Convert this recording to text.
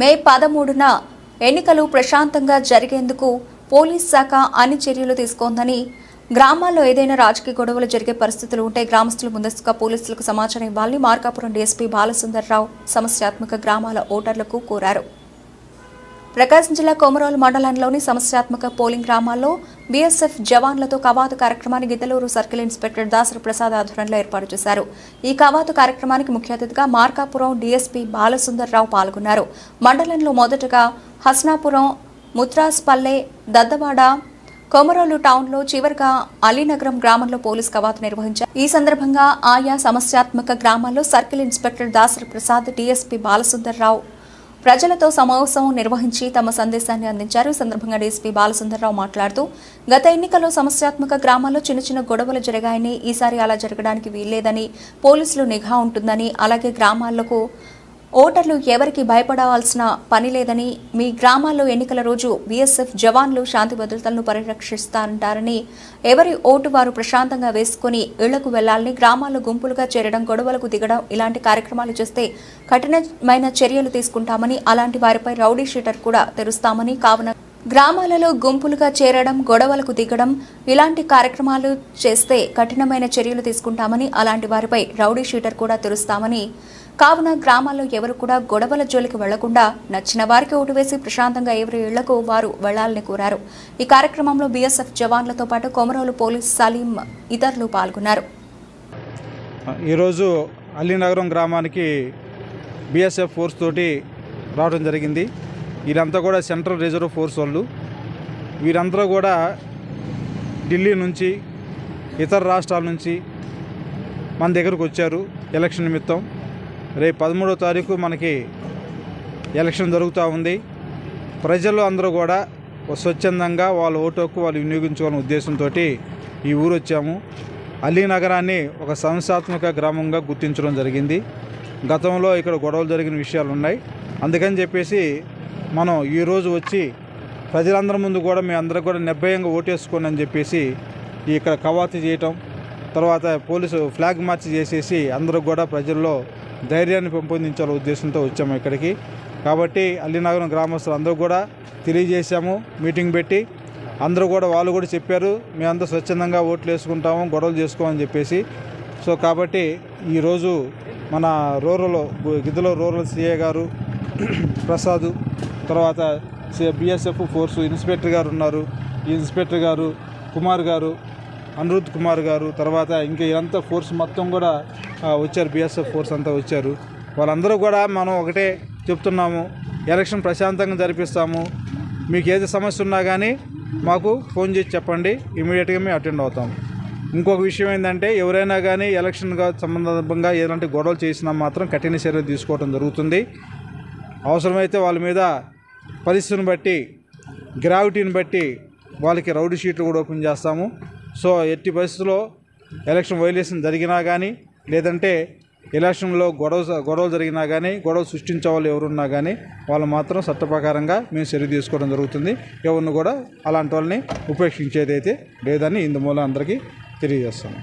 మే పదమూడున ఎన్నికలు ప్రశాంతంగా జరిగేందుకు పోలీస్ శాఖ అన్ని చర్యలు తీసుకోందని గ్రామాల్లో ఏదైనా రాజకీయ గొడవలు జరిగే పరిస్థితులు ఉంటే గ్రామస్తులు ముందస్తుగా పోలీసులకు సమాచారం ఇవ్వాలని మార్కాపురం డీఎస్పీ బాలసుందర్రావు సమస్యాత్మక గ్రామాల ఓటర్లకు కోరారు. ప్రకాశం జిల్లా కోమరోలు మండలంలోని సమస్యాత్మక పోలింగ్ గ్రామాల్లో బీఎస్ఎఫ్ జవాన్లతో కవాతు కార్యక్రమాన్ని గిద్దలూరు సర్కిల్ ఇన్స్పెక్టర్ దాసరి ప్రసాద్ ఆధ్వర్యంలో ఏర్పాటు చేశారు. ఈ కవాతు కార్యక్రమానికి ముఖ్య అతిథిగా మార్కాపురం డీఎస్పీ బాలసుందర్రావు పాల్గొన్నారు. మండలంలో మొదటగా హస్నాపురం ముత్రాస్పల్లె దద్దవాడ కొమరోలు టౌన్లో చివరిగా అలీనగరం గ్రామంలో పోలీస్ కవాతు నిర్వహించారు. ఈ సందర్భంగా ఆయా సమస్యాత్మక గ్రామాల్లో circle inspector Dasari Prasad DSP Balasundar Rao ప్రజలతో సమావేశం నిర్వహించి తమ సందేశాన్ని అందించారు. ఈ సందర్భంగా డీఎస్పీ బాలసుందర్రావు మాట్లాడుతూ గత ఎన్నికల్లో సమస్యాత్మక గ్రామాల్లో చిన్న చిన్న గొడవలు జరిగాయని ఈసారి అలా జరగడానికి వీల్లేదని పోలీసులు నిఘా ఉంటుందని అలాగే గ్రామాలకు ఓటర్లు ఎవరికి భయపడవలసిన పని లేదని మీ గ్రామాల్లో ఎన్నికల రోజు బీఎస్ఎఫ్ జవాన్లు శాంతి భద్రతలను పరిరక్షిస్తారంటారని ఎవరి ఓటు వారు ప్రశాంతంగా వేసుకుని ఇళ్ళకు వెళ్ళాలని గ్రామాల్లో గుంపులుగా చేరడం గొడవలకు దిగడం ఇలాంటి కార్యక్రమాలు చేస్తే కఠినమైన చర్యలు తీసుకుంటామని అలాంటి వారిపై రౌడీ షీటర్ కూడా తెరుస్తామని కావున గ్రామాలలో గుంపులుగా చేరడం గొడవలకు దిగడం ఇలాంటి కార్యక్రమాలు చేస్తే కఠినమైన చర్యలు తీసుకుంటామని అలాంటి వారిపై రౌడీ షీటర్ కూడా తెరుస్తామని కావున గ్రామాల్లో ఎవరు కూడా గొడవల జోలికి వెళ్ళకుండా నచ్చిన వారికి ఓటు వేసి ప్రశాంతంగా ఎవరి ఇళ్ళకు వారు వెళ్ళాలని కోరారు. ఈ కార్యక్రమంలో బీఎస్ఎఫ్ జవాన్లతో పాటు కొమరోలు పోలీస్ సలీం ఇతరులు పాల్గొన్నారు. ఈరోజు అల్లీనగరం గ్రామానికి బిఎస్ఎఫ్ ఫోర్స్ తోటి రావడం జరిగింది. వీరంతా కూడా సెంట్రల్ రిజర్వ్ ఫోర్స్ వాళ్ళు. వీరందరూ కూడా ఢిల్లీ నుంచి ఇతర రాష్ట్రాల నుంచి మన దగ్గరకు వచ్చారు ఎలక్షన్ నిమిత్తం. రేపు పదమూడో తారీఖు మనకి ఎలక్షన్ జరుగుతూ ఉంది. ప్రజలు అందరూ కూడా స్వచ్ఛందంగా వాళ్ళ ఓటు హక్కు వాళ్ళు వినియోగించుకోవాలనే ఉద్దేశంతో ఈ ఊరు వచ్చాము. అలీ నగరాన్ని ఒక సంస్థాత్మక గ్రామంగా గుర్తించడం జరిగింది. గతంలో ఇక్కడ గొడవలు జరిగిన విషయాలు ఉన్నాయి. అందుకని చెప్పేసి మనం ఈరోజు వచ్చి ప్రజలందరి ముందు కూడా మీ అందరూ కూడా నిర్భయంగా ఓటేసుకోండి అని చెప్పేసి ఇక్కడ కవాతు చేయటం తర్వాత పోలీసు ఫ్లాగ్ మార్చ్ చేసేసి అందరూ కూడా ప్రజల్లో ధైర్యాన్ని పెంపొందించాలనే ఉద్దేశంతో వచ్చాము ఇక్కడికి. కాబట్టి అల్లినగరం గ్రామస్తులు అందరూ కూడా తెలియజేశాము మీటింగ్ పెట్టి అందరూ కూడా వాళ్ళు కూడా చెప్పారు మేమందరూ స్వచ్ఛందంగా ఓట్లు వేసుకుంటాము గొడవలు చేసుకోమని చెప్పేసి. సో కాబట్టి ఈరోజు మన రూరల్ గిద్దలో రూరల్ సిఏ గారు ప్రసాద్ తర్వాత బిఎస్ఎఫ్ ఫోర్సు ఇన్స్పెక్టర్ గారు ఉన్నారు. ఈ ఇన్స్పెక్టర్ గారు కుమార్ గారు అనిరుద్ కుమార్ గారు తర్వాత ఇంకా ఇదంతా ఫోర్స్ మొత్తం కూడా వచ్చారు బీఎస్ఎఫ్ ఫోర్స్ అంతా వచ్చారు. వాళ్ళందరూ కూడా మనం ఒకటే చెప్తున్నాము ఎలక్షన్ ప్రశాంతంగా జరిపిస్తాము. మీకు ఏది సమస్య ఉన్నా కానీ మాకు ఫోన్ చేసి చెప్పండి ఇమీడియట్గా మేము అటెండ్ అవుతాం. ఇంకొక విషయం ఏంటంటే ఎవరైనా కానీ ఎలక్షన్గా సంబంధంగా ఎలాంటి గొడవలు చేసినా మాత్రం కఠిన చర్యలు తీసుకోవడం జరుగుతుంది. అవసరమైతే వాళ్ళ మీద పరిస్థితిని బట్టి గ్రావిటీని బట్టి వాళ్ళకి రౌడీ షీట్లు కూడా ఓపెన్ చేస్తాము. సో ఎట్టి పరిస్థితుల్లో ఎలక్షన్ వైలేషన్ జరిగినా కానీ లేదంటే ఎలక్షన్లో గొడవ గొడవలు జరిగినా కానీ గొడవ సృష్టించే వాళ్ళు ఎవరున్నా కానీ వాళ్ళు మాత్రం చట్ట ప్రకారంగా మేము చర్య తీసుకోవడం జరుగుతుంది. ఎవరిని కూడా అలాంటి వాళ్ళని ఉపేక్షించేది అయితే లేదని ఇందుమూలం అందరికీ తెలియజేస్తాము